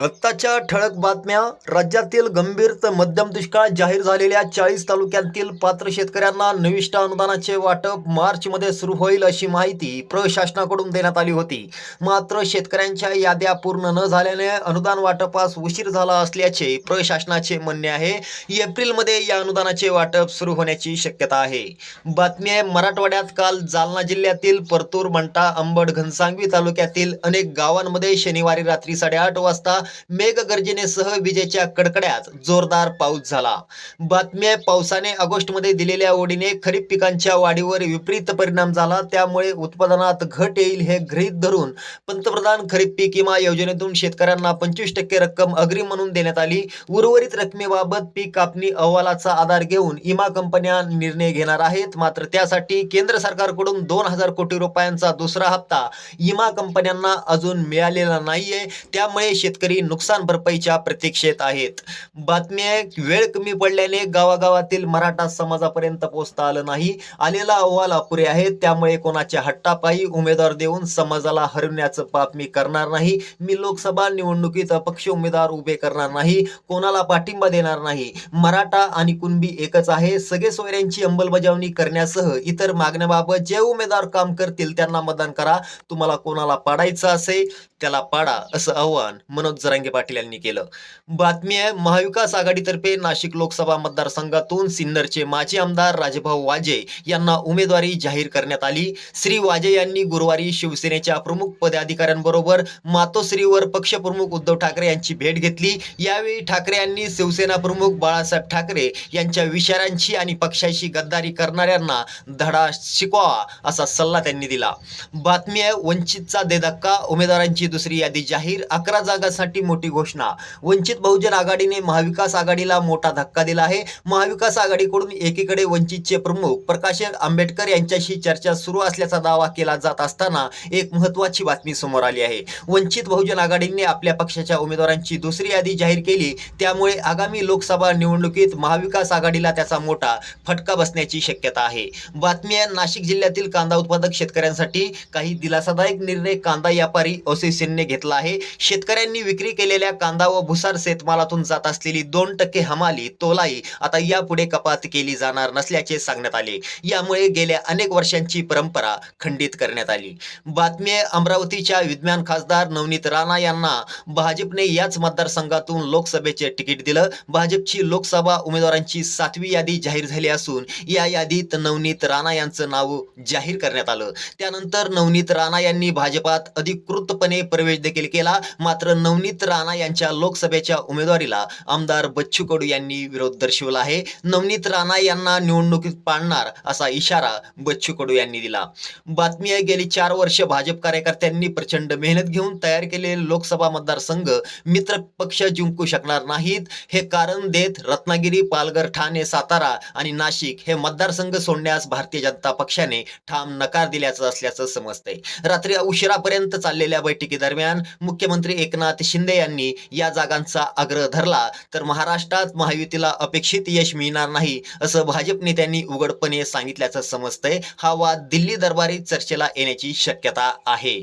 आत्ताच्या ठळक बातम्या. राज्यातील गंभीर तर मध्यम दुष्काळ जाहीर झालेल्या चाळीस तालुक्यातील पात्र शेतकऱ्यांना निविष्ट अनुदानाचे वाटप मार्चमध्ये सुरू होईल अशी माहिती प्रशासनाकडून देण्यात आली होती. मात्र शेतकऱ्यांच्या याद्या पूर्ण न झाल्याने अनुदान वाटपास उशीर झाला असल्याचे प्रशासनाचे म्हणणे आहे. एप्रिलमध्ये या अनुदानाचे वाटप सुरू होण्याची शक्यता आहे. बातमी आहे मराठवाड्यात काल जालना जिल्ह्यातील परतूर मंटा अंबड घनसांगवी तालुक्यातील अनेक गावांमध्ये शनिवारी रात्री साडेआठ वाजता मेघगर्जनेसह विजेच्या कडकड्यात जोरदार पाऊस झाला. बातम्या पावसाने ऑगस्टमध्ये दिलेल्या ओढीने खरीप पिकांच्या वाढीवर विपरीत परिणाम झाला. त्यामुळे उत्पादनात घट येईल हे गृहीत धरून पंतप्रधान खरीप पीक विमा योजनेतून शेतकऱ्यांना पंचवीस टक्के रक्कम अग्रिम म्हणून देण्यात आली. उर्वरित रकमेबाबत पीक कापणी अहवालाचा आधार घेऊन विमा कंपन्या निर्णय घेणार आहेत. मात्र त्यासाठी केंद्र सरकारकडून दोन हजार कोटी रुपयांचा दुसरा हप्ता विमा कंपन्यांना अजून मिळालेला नाहीये. त्यामुळे शेतकरी नुकसान भरपाईच्या प्रतीक्षेत आहेत. बातम्या वेळ कमी पडल्याने गावागावातील मराठा समाजापर्यंत पोहोचता आलं नाही. आलेला अहवाल अपुरे आहेत त्यामुळे कोणाच्या हट्टापायी उमेदवार देऊन समाजाला हरवण्याचं पाप मी करणार नाही. मी लोकसभा निवडणुकीत अपक्ष उमेदवार उभे करणार नाही कोणाला पाठिंबा देणार नाही. मराठा आणि कुणबी एकच आहे. सगळे सोयऱ्यांची अंमलबजावणी करण्यासह इतर मागण्याबाबत जे उमेदवार काम करतील त्यांना मतदान करा. तुम्हाला कोणाला पाडायचं असेल त्याला पाडा असं आव्हान मनोज जरांगे पाटील यांनी केलं. बातमी आहे महाविकास आघाडीतर्फे नाशिक लोकसभा मतदारसंघातून सिन्नरचे माजी आमदार राजभाऊ वाजे यांना उमेदवारी जाहीर करण्यात आली. श्री वाजे यांनी गुरुवारी शिवसेनेच्या प्रमुख पदाधिकाऱ्यांबरोबर मातोश्रीवर पक्षप्रमुख उद्धव ठाकरे यांची भेट घेतली. यावेळी ठाकरे यांनी शिवसेना प्रमुख बाळासाहेब ठाकरे यांच्या विचारांची आणि पक्षाशी गद्दारी करणाऱ्यांना धडा शिकवावा असा सल्ला त्यांनी दिला. बातमी आहे वंचितचा देधक्का उमेदवारांची दुसरी यादी जाहीर अकरा जागांसाठी मोठी घोषणा. वंचित बहुजन आघाडीने महाविकास आघाडीला मोठा धक्का दिला आहे. महाविकास आघाडीकडून एकीकडे वंचितचे प्रमुख प्रकाश आंबेडकर यांच्याशी चर्चा सुरू असल्याचा दावा केला जात असताना एक महत्वाची बातमी समोर आली आहे. वंचित बहुजन आघाडीने आपल्या पक्षाच्या उमेदवारांची दुसरी यादी जाहीर केली. त्यामुळे आगामी लोकसभा निवडणुकीत महाविकास आघाडीला त्याचा मोठा फटका बसण्याची शक्यता आहे. बातमी नाशिक जिल्ह्यातील कांदा उत्पादक शेतकऱ्यांसाठी काही दिलासादायक निर्णय कांदा व्यापारी असोसिएशनने घेतला आहे. शेतकऱ्यांनी विक्री विक्री केलेल्या कांदा व भुसार शेतमालातून जात असलेली दोन टक्के हमाली तोलाई आता यापुढे कपात केली जाणार नसल्याचे सांगण्यात आले. यामुळे गेल्या अनेक वर्षांची परंपरा खंडित करण्यात आली. बातमी अमरावतीच्या विद्यमान खासदार नवनीत राणा यांना भाजपने याच मतदारसंघातून लोकसभेचे तिकीट दिलं. भाजपची लोकसभा उमेदवारांची सातवी यादी जाहीर झाली असून या यादीत नवनीत राणा यांचं नाव जाहीर करण्यात आलं. त्यानंतर नवनीत राणा यांनी भाजपात अधिकृतपणे प्रवेश देखील केला. मात्र नवनीत राणा यांच्या लोकसभेच्या उमेदवारीला आमदार बच्चू कडू यांनी विरोध दर्शवला आहे. नवनीत राणा यांना निवडणुकीत पाडणार असा इशारा बच्चू कडू यांनी दिला. बातमी आहे गेली चार वर्ष भाजप कार्यकर्त्यांनी प्रचंड मेहनत घेऊन तयार केलेले लोकसभा मतदारसंघ मित्र पक्ष जिंकू शकणार नाहीत. हे कारण देत रत्नागिरी पालघर ठाणे सातारा आणि नाशिक हे मतदारसंघ सोडण्यास भारतीय जनता पक्षाने ठाम नकार दिल्याचं असल्याचं समजतंय. रात्री उशिरापर्यंत चाललेल्या बैठकीदरम्यान मुख्यमंत्री एकनाथ शिंदे शिंदे यांनी या जागांचा आग्रह धरला तर महाराष्ट्रात महायुतीला अपेक्षित यश मिळणार नाही असं भाजप नेत्यांनी उघडपणे सांगितल्याचं समजतंय. हा वाद दिल्ली दरबारी चर्चेला येण्याची शक्यता आहे.